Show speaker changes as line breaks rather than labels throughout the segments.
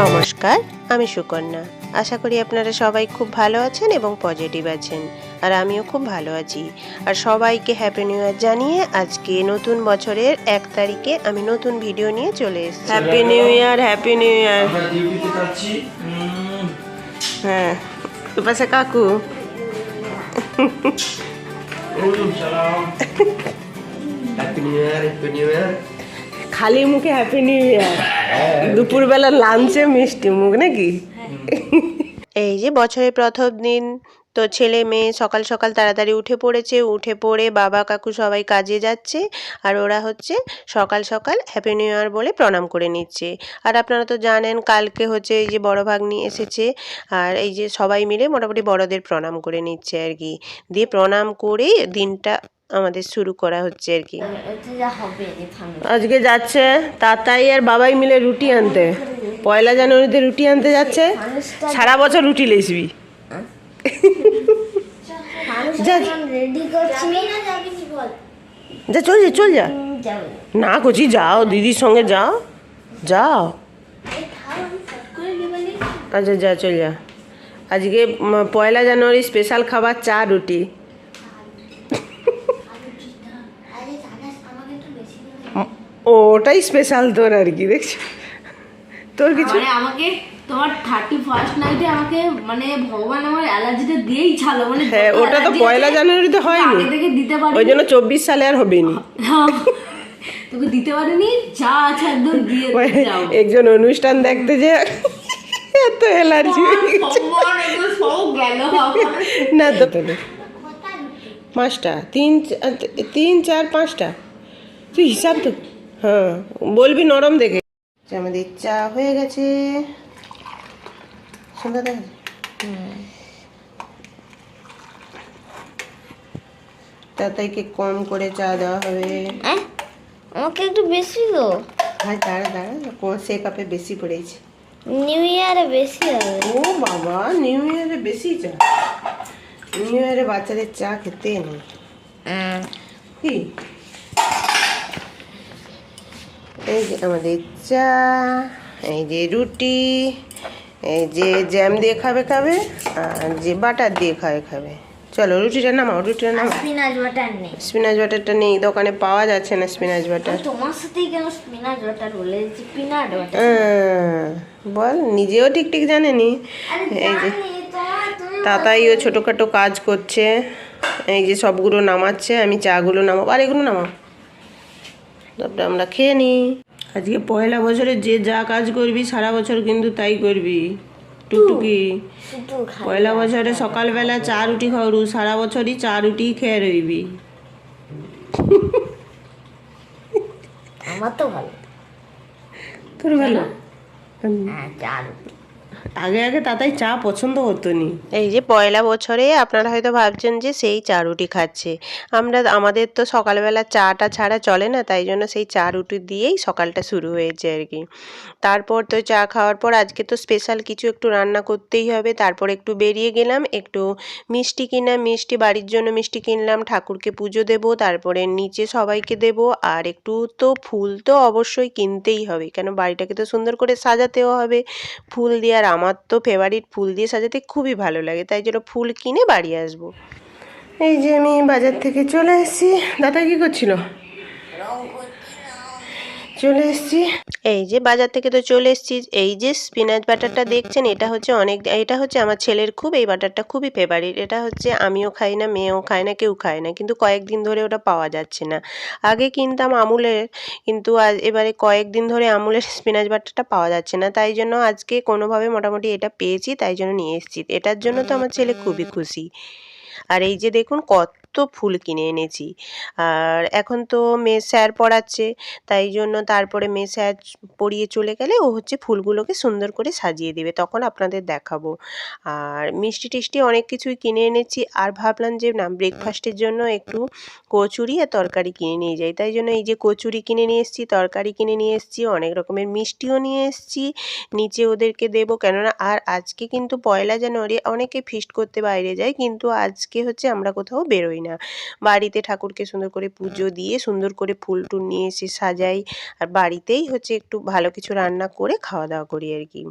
নমস্কার আমি সুকন্যা। আশা করি আপনারা সবাই খুব ভালো আছেন এবং পজিটিভ আছেন আর আমিও খুব ভালো আছি। আর সবাইকে হ্যাপি নিউ ইয়ার জানিয়ে আজকে নতুন বছরের এক তারিখে আমি নতুন ভিডিও নিয়ে চলে এসেছি। Happy new year happy new year হ্যাঁ পাশে কাকু। খালি মুখে হ্যাপি নিউ ইয়ার দুপুরবেলা লাঞ্চে মিষ্টি মুখ নাকি? এই যে বছরের প্রথম দিন তো ছেলে মেয়ে সকাল সকাল তাড়াতাড়ি উঠে পড়েছে উঠে পড়ে বাবা কাকু সবাই কাজে যাচ্ছে আর ওরা হচ্ছে সকাল সকাল হ্যাপি নিউ ইয়ার বলে প্রণাম করে নিচ্ছে। আর আপনারা তো জানেন কালকে হচ্ছে এই যে বড় ভাগ্নি এসেছে আর এই যে সবাই মিলে মোটামুটি বড়দের প্রণাম করে নিচ্ছে আর কি। দিয়ে প্রণাম করেই দিনটা আমাদের শুরু করা হচ্ছে আর কি। আজকে যাচ্ছে তাতাই আর বাবাই মিলে রুটি আনতে। পয়লা জানুয়ারিতে রুটি আনতে যাচ্ছে। সারা বছর রুটি লেসবি। যা।
রেডি করছি না যাবি কি বল?
যা চল যা চল যা। না কচি যাও দিদির সঙ্গে যাও। যাও। আচ্ছা যা চল যা। আজকে পয়লা জানুয়ারি স্পেশাল খাবার চা রুটি
আরে জানাস আমাকে একটু বেশি
উম, ওটাই স্পেশাল তোর আর কি দেখছি? তোর কিছু?
মানে আমাকে তোমার থার্টি ফার্স্ট নাইটে আমাকে মানে ভগবান আমার অ্যালার্জিটা দিয়েই ছাড়লো মানে
হ্যাঁ ওটা তো পয়লা জানুয়ারিতে হয়নি।
আগে থেকে দিতে পারি
ওই জন্য চব্বিশ সালে আর হবেনি।
তোকে দিতে পারিনি যা আছে একদম দিয়ে যাও।
একজন অনুষ্ঠান দেখতে যে এত অ্যালার্জি না তো পাঁচটা তিন তিন চার পাঁচটা। তুই হিসাব তো হ্যাঁ বলবি নরম দেখে। আমাদের চা হয়ে গেছে। সুন্দর দেখা? তাতাইকে কম করে চা দেওয়া হবে।
আমাকে একটু বেশি গো
ভাই দাঁড়া দাঁড়া। কোন সে কাপে বেশি পড়েছে?
নিউ ইয়ারে বেশি হবে।
ও বাবা নিউ ইয়ারে বেশি চা? নিউ ইয়ারে বাচ্চাদের চা খেতে নেই। কি? এই যে আমাদের চা এই যে রুটি এই যে জ্যাম দিয়ে খাবে খাবে আর যে বাটার দিয়ে খাবে খাবে। চলো রুটিটা নামাও রুটিটা নামাও।
স্পিনাচ বাটার নেই।
স্পিনাচ বাটারটা নেই দোকানে পাওয়া যাচ্ছে না স্পিনাচ বাটার
তোমার সাথেই কেন স্পিনাচ বাটার বলে পিনাট বাটার
বল নিজেও ঠিক ঠিক জানেনি। এই যে তাতাইও ছোটোখাটো কাজ করছে। এই যে সবগুলো নামাচ্ছে আমি চাগুলো নামাবো। আর এগুলো নামাও। তারপরে আমরা খেয়ে নিই। আজকে পয়লা বছরে যে যা কাজ করবি সারা বছর কিন্তু তাই করবি। টুকটুকি। পয়লা বছরে সকালবেলা চা রুটি খাওয়ারু সারা বছরই চা রুটি খেয়ে রইবি।
আমার তো ভালো।
তোর ভালো?
হ্যাঁ চার
আগে আগে তাতাই চা পছন্দ হতো নি এই যে পয়লা বছরে আপনারা হয়তো ভাবছেন যে সেই চা রুটি খাচ্ছে। আমরা, আমাদের তো সকালবেলা চাটা ছাড়া চলে না, তাই জন্য সেই চা রুটি দিয়েই সকালটা শুরু হয়েছে আর কি। তারপর তো চা খাওয়ার পর আজকে তো স্পেশাল কিছু একটু রান্না করতেই হবে, তারপর একটু বেরিয়ে গেলাম, একটু মিষ্টি কিনা, মিষ্টি বাড়ির জন্য মিষ্টি কিনলাম, ঠাকুরকে পুজো দেব, তারপরে নিচে সবাইকে দেব, আর একটু তো ফুল তো অবশ্যই কিনতেই হবে, কেন বাড়িটাকে তো সুন্দর করে সাজাতেও হবে, ফুল দিয়ে আর আমার তো ফেভারিট ফুল দিয়ে সাজাতে খুবই ভালো লাগে, তাই জন্য ফুল কিনে বাড়ি আসব। এই যে আমি বাজার থেকে চলে এসেছি, দাদা কী করছিল? চলে এসেছি। এই যে বাজার থেকে তো চলে এসেছি। এই যে স্পিনাচ বাটারটা দেখছেন, এটা হচ্ছে অনেক, এটা হচ্ছে আমার ছেলের খুব, এই বাটারটা খুবই ফেভারিট এটা হচ্ছে আমিও খাই না, মেয়েও খায় না, কেউ খায় না। কিন্তু কয়েকদিন ধরে ওটা পাওয়া যাচ্ছে না। আগে কিনতাম আমুলের, কিন্তু আজ, এবারে কয়েকদিন ধরে আমুলের স্পিনাচ বাটারটা পাওয়া যাচ্ছে না। তাই জন্য আজকে কোনোভাবে মোটামুটি এটা পেয়েছি, তাই জন্য নিয়ে এসেছি। এটার জন্য তো আমার ছেলে খুবই খুশি। আর এই যে দেখুন কত ফুল কিনে এনেছি। আর এখন তো মেয়ে স্যার পড়াচ্ছে, তাই জন্য তারপরে মেয়ে স্যার পড়িয়ে চলে গেলে ও হচ্ছে ফুলগুলোকে সুন্দর করে সাজিয়ে দেবে, তখন আপনাদের দেখাবো। আর মিষ্টি টিষ্টি অনেক কিছুই কিনে এনেছি, আর ভাবলাম যে না ব্রেকফাস্টের জন্য একটু কচুরি আর তরকারি কিনে নিয়ে যাই। তাই জন্য এই যে কচুরি কিনে নিয়ে এসেছি, তরকারি কিনে নিয়ে এসেছি, অনেক রকমের মিষ্টিও নিয়ে এসেছি, নিচে ওদেরকে দেবো। কেননা আর আজকে কিন্তু পয়লা জানুয়ারি অনেকে ফিস্ট করতে বাইরে যায়, কিন্তু আজকে হচ্ছে আমরা কোথাও বেরোই না। বাড়িতে ঠাকুরকে সুন্দর করে পুজো দিয়ে সুন্দর করে ফুল টুল নিয়ে এসে সাজাই। আর বাড়িতেই হচ্ছে একটু ভালো কিছু রান্না করে খাওয়া দাওয়া করি আর কি।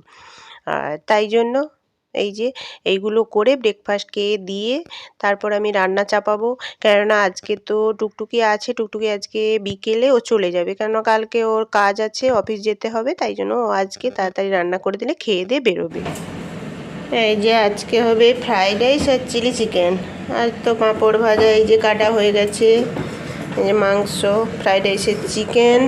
আর তাই জন্য এই যে এইগুলো করে ব্রেকফাস্ট খেয়ে দিয়ে তারপর আমি রান্না চাপাবো। কেননা আজকে তো টুকটুকি আছে টুকটুকি আজকে বিকেলে ও চলে যাবে। কেননা কালকে ওর কাজ আছে অফিস যেতে হবে তাই জন্য ও আজকে তাড়াতাড়ি রান্না করে দিলে খেয়ে দিয়ে বেরোবে। এই যে আজকে হবে ফ্রাইড রাইস আর চিলি চিকেন আর তো পাঁপড় ভাজা, এই যে কাটা হয়ে গেছে। এই যে মাংস ফ্রাইড রাইসের চিকেন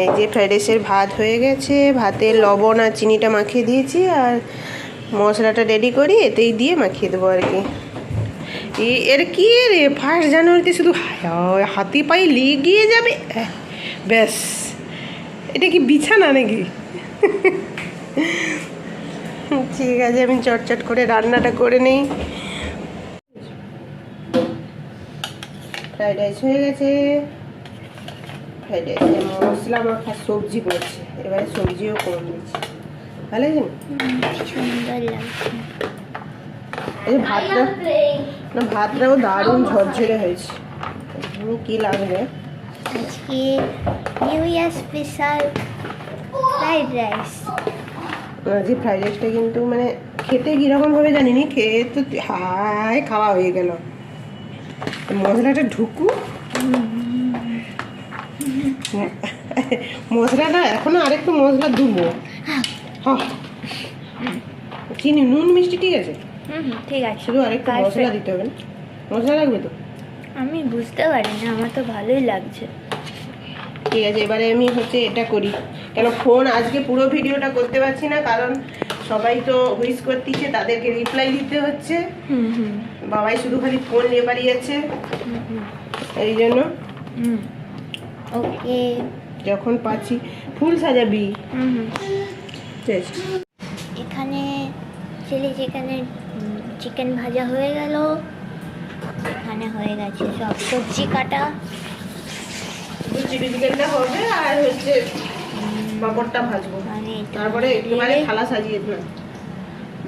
এই যে ফ্রাইড রাইসের ভাত হয়ে গেছে। ভাতে লবণ আর চিনিটা মাখিয়ে দিয়েছি আর মশলাটা রেডি করি, এতেই দিয়ে মাখিয়ে দেবো আর কি। এর কি রে ফার্স্ট জানুয়ারিতে শুধু হাতি পায়ে লেগিয়ে যাবে? ব্যাস। এটা কি বিছানা নাকি? ঠিক আছে, আমি চটচট করে রান্নাটা করে নেই। ফ্রাইড রাইস হয়ে গেছে। ফ্রাইড রাইসে মশলা মাখা সবজি পড়ছে এবারে সবজিও কম দিচ্ছি ভালো আছে ভাতটা না, ভাতটাও দারুণ ঝরঝরে হয়েছে। কি লাগবে
আজকে new year special fried rice.
আজকে ফ্রাইড রাইসটা কিন্তু মানে খেতে কীরকম হবে জানি নি খেয়ে তো হায় খাওয়া হয়ে গেল। মশলাটা ঢুকু। মশলাটা এখনও আরেকটু মশলা দুবো। হ্যাঁ। চিনি নুন মিষ্টি ঠিক আছে?
ঠিক আছে।
শুধু আরেকটু মশলা দিতে হবে। মশলা লাগবে তো?
আমি বুঝতে পারি না আমার তো ভালোই লাগছে।
ঠিক আছে এবারে আমি হচ্ছে এটা করি। কেন ফোন আজকে পুরো ভিডিওটা করতে পারছি না কারণ সবাই তো হুইস করতেছে তাদেরকে রিপ্লাই দিতে হচ্ছে।
হুম হুম।
বাবাই শুধু খালি ফোন নিয়ে বাড়িয়েছে এই জন্য
ওকে।
যখন পাচ্ছি ফুল সাজাবি।
এখানে চিলি চিকেনের চিকেন ভাজা হয়ে গেল। এখানে হয়ে গেছে সব সবজি কাটা।
চিলি চিকেনটা হবে আর হচ্ছে পাঁপড়টা ভাজবো।
মানে
তারপরে থালা সাজিয়ে দিলাম।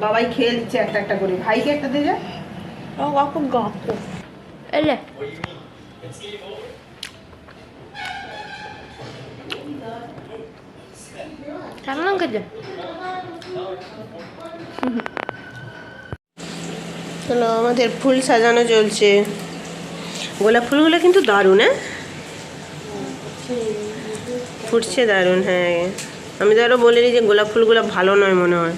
বাবাই খেয়ে দিচ্ছে একটা একটা করে। ভাইকে একটা দিয়ে যা।
ও গপ। গপ এলে কেমন খেতে
চলো আমাদের ফুল সাজানো চলছে। গোলাপ ফুলগুলো কিন্তু দারুণ হ্যাঁ? ফুটছে দারুণ হ্যাঁ। আমি তো আরও বলিনি যে গোলাপ ফুলগুলো ভালো নয় মনে হয়।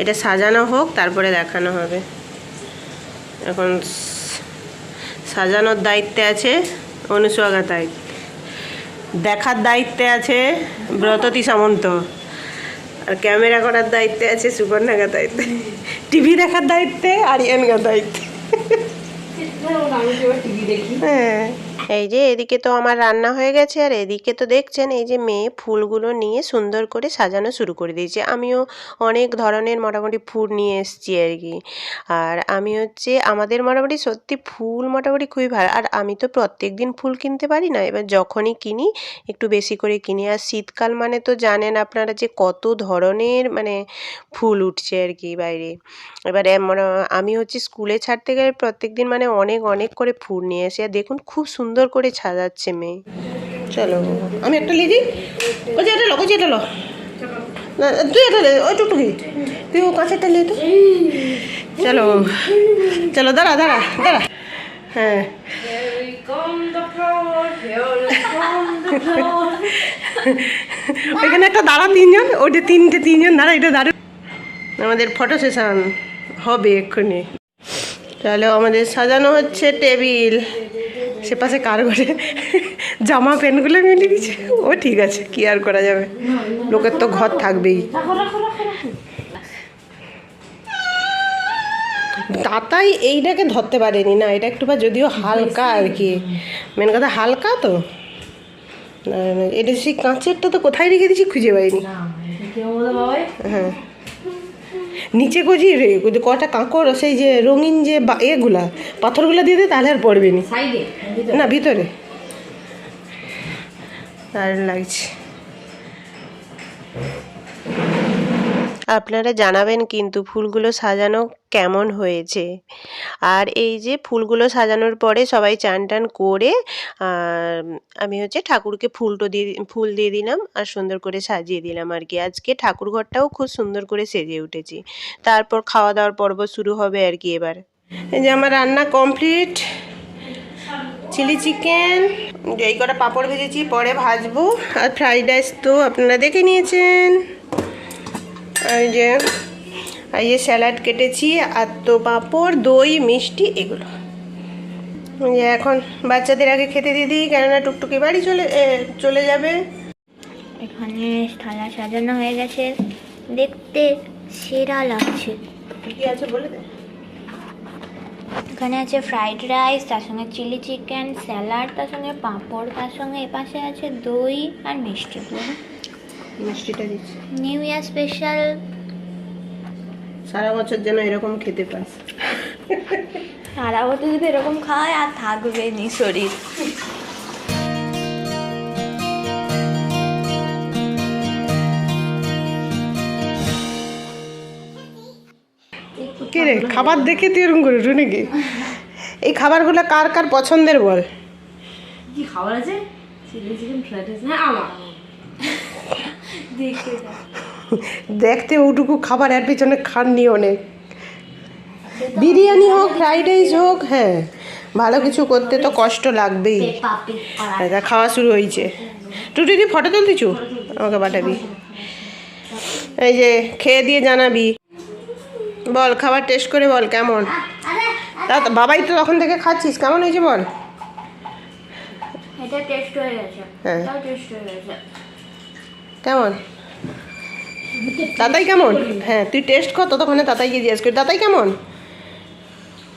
এটা সাজানো হোক, তারপরে দেখানো হবে। এখন সাজানোর দায়িত্বে আছে অনুস্বাগাতায় দেখার দায়িত্বে আছে ব্রততি সামন্ত। আর ক্যামেরা করার দায়িত্বে আছে সুপর্ণা দায়িত্বে। টিভি দেখার দায়িত্বে আরিয়ান গাতাইতে
আমি তো এবার টিভি দেখি
হ্যাঁ। এই যে এদিকে তো আমার রান্না হয়ে গেছে, আর এদিকে তো দেখছেন এই যে মেয়ে ফুলগুলো নিয়ে সুন্দর করে সাজানো শুরু করে দিয়েছে। আমিও অনেক ধরনের মোটামুটি ফুল নিয়ে এসেছি আর কি। আর আমি হচ্ছে, আমাদের মোটামুটি সত্যি ফুল মোটামুটি খুবই ভালো। আর আমি তো প্রত্যেক দিন ফুল কিনতে পারি না, এবার যখনই কিনি, একটু বেশি করে কিনি। আর শীতকাল মানে তো জানেন আপনারা যে কত ধরনের মানে ফুল উঠছে আর কি বাইরে। এবারে আমি হচ্ছে স্কুলে ছাড়তে গেলে প্রত্যেক দিন মানে অনেক অনেক করে ফুল নিয়ে আসি। আর দেখুন, খুব সুন্দর করে সাজাচ্ছে মেয়ে। চলো আমি একটা লিখি? ওই যে এটা লো ওই যে এটা লো। তুই এটা লে, ওই টুকটুকি তুই ও কাছেরটা লে তো। চলো চলো, দাঁড়া দাঁড়া দাঁড়া। হ্যাঁ। ওইখানে একটা দাঁড়া তিনজন, ওইটা তিনটে তিনজন, দাঁড়া, এটা দাঁড়া। আমাদের ফটো সেশন হবে এক্ষুনি। তাহলে আমাদের সাজানো হচ্ছে টেবিল। সে পাশে কার ঘরে জামা প্যান্টগুলো মিলে দিচ্ছে ও ঠিক আছে কি আর করা যাবে? লোকের তো ঘর থাকবেই। দাতাই এইটাকে ধরতে পারেনি না এটা একটু বা যদিও হালকা আর কি। মেন কথা হালকা তো। এটা সেই কাঁচেরটা তো কোথায় রেখে দিয়েছি খুঁজে পাইনি। হ্যাঁ। নিচে গজি কটা কাঁকড় সেই যে রঙিন যে বা- এগুলা পাথরগুলো দিয়ে দে তাহলে আর পড়বে না। ভিতরে। দারুণ লাগছে। আপনারা জানাবেন কিন্তু ফুলগুলো সাজানো কেমন হয়েছে। আর এই যে ফুলগুলো সাজানোর পরে সবাই চান টান করে আমি হচ্ছে ঠাকুরকে ফুলটো দিয়ে ফুল দিয়ে দিলাম আর সুন্দর করে সাজিয়ে দিলাম আর কি। আজকে ঠাকুর ঘরটাও খুব সুন্দর করে সেজে উঠেছি। তারপর খাওয়া দাওয়ার পর্ব শুরু হবে আর কি এবার। এই যে আমার রান্না কমপ্লিট। চিলি চিকেন, এই কটা পাঁপড় ভেজেছি, পরে ভাজবো। আর ফ্রাইড রাইস তো আপনারা দেখে নিয়েছেন। এই যে এই যে স্যালাড কেটেছি আর তো পাঁপড় দই মিষ্টি এগুলো। যে এখন বাচ্চাদের আগে খেতে দিয়ে দিই কেননা টুকটুকি বাড়ি চলে চলে যাবে।
এখানে থালা সাজানো হয়ে গেছে। দেখতে সেরা লাগছে।
কি আছে বলে দে।
এখানে আছে ফ্রাইড রাইস তার সঙ্গে চিলি চিকেন স্যালাড তার সঙ্গে পাঁপড় তার সঙ্গে এপাশে আছে দই আর মিষ্টি
মিষ্টিটা দিচ্ছি।
নিউ ইয়ার স্পেশাল
সারা বছর যেন এরকম খেতে পাস।
সারা বছর যদি এরকম খায় আর থাকবে নি শরীর।
কে রে? খাবার দেখে তুই এরকম করে নাকি? এই খাবারগুলো কার কার পছন্দের বল?
কি খাবার আছে? চিলি চিকেন ফ্রাইড রাইস না আমার। দেখতে
ওটুকু খাবার এর পিছনে খাননি অনেক বিরিয়ানি হোক ফ্রাইড রাইস হোক হ্যাঁ ভালো কিছু করতে তো কষ্ট লাগবেই। এটা খাওয়া শুরু হয়েছে। তুই তুই ফটো তুলতেছু আমাকে পাঠাবি। এই যে খেয়ে দিয়ে জানাবি। বল খাবার টেস্ট করে বল কেমন? তা বাবাই তো তখন থেকে খাচ্ছিস কেমন হয়েছে বল?
এটা টেস্ট হয়ে গেছে।
হ্যাঁ।
টেস্ট হয়ে গেছে।
কেমন? তাতাই কেমন? হ্যাঁ তুই টেস্ট কর ততক্ষণে তাতাইকে জিজ্ঞেস করি। তাতাই কেমন?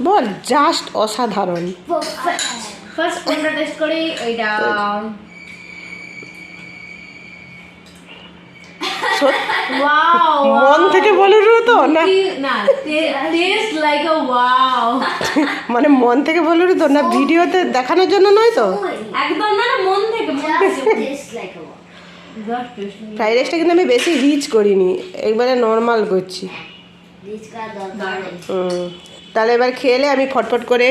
বল জাস্ট অসাধারণ।
ফার্স্ট কোনটা টেস্ট করি এইটা
মন থেকে বলো তো না?
না টেস্ট লাইক আ ওয়াও
মানে মন থেকে বলো তো না ভিডিওতে দেখানোর জন্য নয় তো?
একদম না না মন থেকে
ফ্রাইড রাইসটা কিন্তু আমি বেশি রিচ করিনি একবারে নর্মাল করছি। তাহলে এবার খেলে আমি ফটফট করে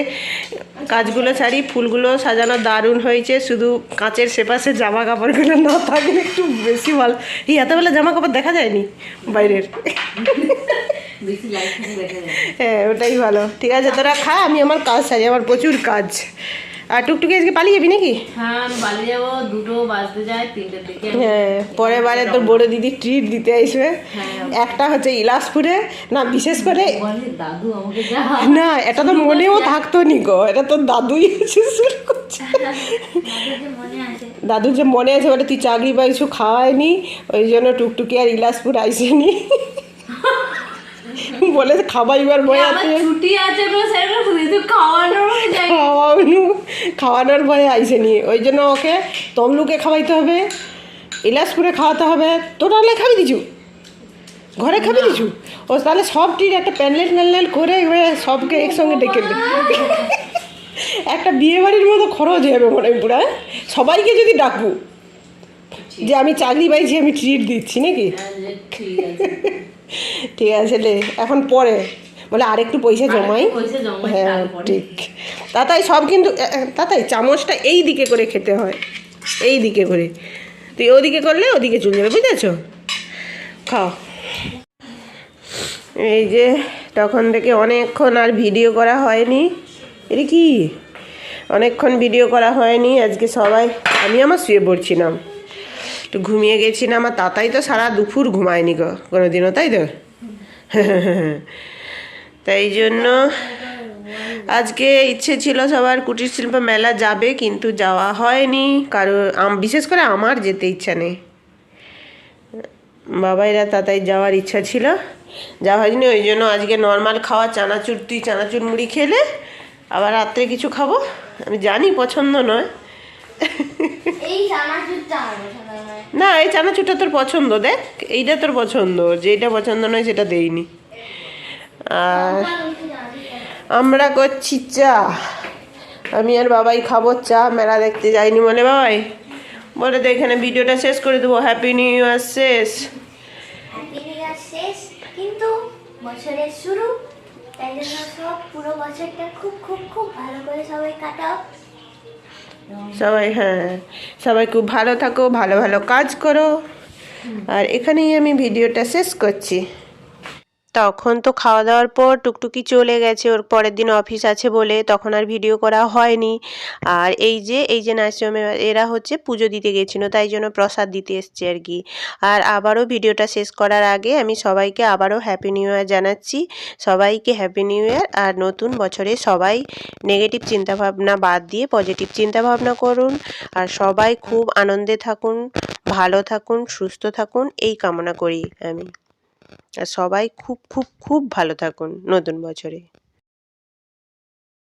কাজগুলো ছাড়ি ফুলগুলো সাজানো দারুণ হয়েছে শুধু কাঁচের সেপাশে জামা কাপড়গুলো না থাকলে একটু বেশি ভালো এই এতবেলা জামা কাপড় দেখা যায়নি বাইরের? হ্যাঁ ওটাই ভালো। ঠিক আছে তোরা খা আমি আমার কাজ সারি আমার প্রচুর কাজ। আর টুকটুকি আজকে পালিয়ে যাবি নাকি?
হ্যাঁ আমি যাব। দুটো বাজতে যায় তিনটের দিকে।
হ্যাঁ পরের বারে তোর বড় দিদি ট্রিট দিতে আসবে। একটা হচ্ছে ইলাসপুরে না বিশেষ করে
দাদু আমাকে
না এটা তো মনেও থাকতো নি গো এটা তোর দাদুই এসে শুরু করছে।
আছে
দাদুর যে মনে আছে বলে তুই চাকরি কিছু খাওয়ায়নি ওই জন্য টুকটুকি আর ইলাসপুর আইসেনি। বলে খাবাইবার ভয়
আমার
আছে।
ছুটি আছে
খাওয়ানো খাওয়ানোর ভয়ে আইসেনি ওই জন্য ওকে তমলুকে খাওয়াইতে হবে ইলাসপুরে খাওয়াতে হবে। তোরা খাবি দিছু ঘরে খাবি দিছু ও তাহলে সব টির একটা প্যান্ডেল প্যান্ডেল করে এবারে সবকে একসঙ্গে ডেকে একটা বিয়ে বাড়ির মতো খরচ হয়ে যাবে মনে হয় পুরা হ্যাঁ? সবাইকে যদি ডাকবো যে আমি চাকরি পাইছি আমি ট্রিট দিচ্ছি নাকি?
ঠিক আছে।
ঠিক আছে রে এখন পরে। বলে আরেকটু পয়সা জমাই।
পয়সা জমাই
হ্যাঁ। ঠিক। তাতাই সব কিন্তু তাতাই চামচটা এই দিকে করে খেতে হয়। এই দিকে করে। তুই ওদিকে করলে ওদিকে চলে যাবে বুঝেছ? খাও। এই যে তখন থেকে অনেকক্ষণ আর ভিডিও করা হয়নি। এটা কি? অনেকক্ষণ ভিডিও করা হয়নি। আজকে সবাই আমি আমার শুয়ে পড়ছিলাম। একটু ঘুমিয়ে গেছিলাম আমার তাতাই তো সারা দুপুর ঘুমায়নি গো কোনো দিনও তাই তো? তাই জন্য আজকে ইচ্ছে ছিল সবার কুটির শিল্প মেলা যাবে, কিন্তু যাওয়া হয়নি। আম- বিশেষ করে আমার যেতে ইচ্ছা নেই। বাবাইরা, তাতাই যাওয়ার ইচ্ছা ছিল। যাওয়া হয়নি, ওই জন্য আজকে নর্মাল খাওয়া, চানাচুর, তুই চানাচুর মুড়ি খেলে, আবার রাত্রে কিছু খাব। আমি জানি পছন্দ নয়।
এই নয়
না, এই চানাচুরটা তোর পছন্দ, দেখ, এইটা তোর পছন্দ যেটা পছন্দ নয় সেটা দেইনি। আর আমরা করছি চা। আমি আর বাবাই খাব চা, মেলা দেখতে যাইনি বলে বাবাই বলে তো এখানে ভিডিওটা শেষ করে দেবো। হ্যাপি নিউ ইয়ার শেষ।
শুরু, তাই জন্য সব পুরো বছরটা খুব খুব খুব ভালো করে সবাই কাটাও।
সবাই হ্যাঁ সবাই খুব ভালো থাকো, ভালো ভালো কাজ করো। আর এখানেই আমি ভিডিওটা শেষ করছি। তখন তো খাওয়া দাওয়ার পর টুকটুকি চলে গেছে, ওর পরের দিন অফিস আছে বলে তখন আর ভিডিও করা হয়নি। আর এই যে এই যে নার্সিংহোমে এরা হচ্ছে পুজো দিতে গেছিল, তাই জন্য প্রসাদ দিতে এসছে আর কি। আর আবারও ভিডিওটা শেষ করার আগে আমি সবাইকে আবারও হ্যাপি নিউ ইয়ার জানাচ্ছি। সবাইকে হ্যাপি নিউ ইয়ার আর নতুন বছরে সবাই নেগেটিভ চিন্তাভাবনা বাদ দিয়ে পজিটিভ চিন্তাভাবনা করুন। আর সবাই খুব আনন্দে থাকুন, ভালো থাকুন, সুস্থ থাকুন, এই কামনা করি আমি। আর সবাই খুব খুব খুব ভালো থাকুন নতুন বছরে।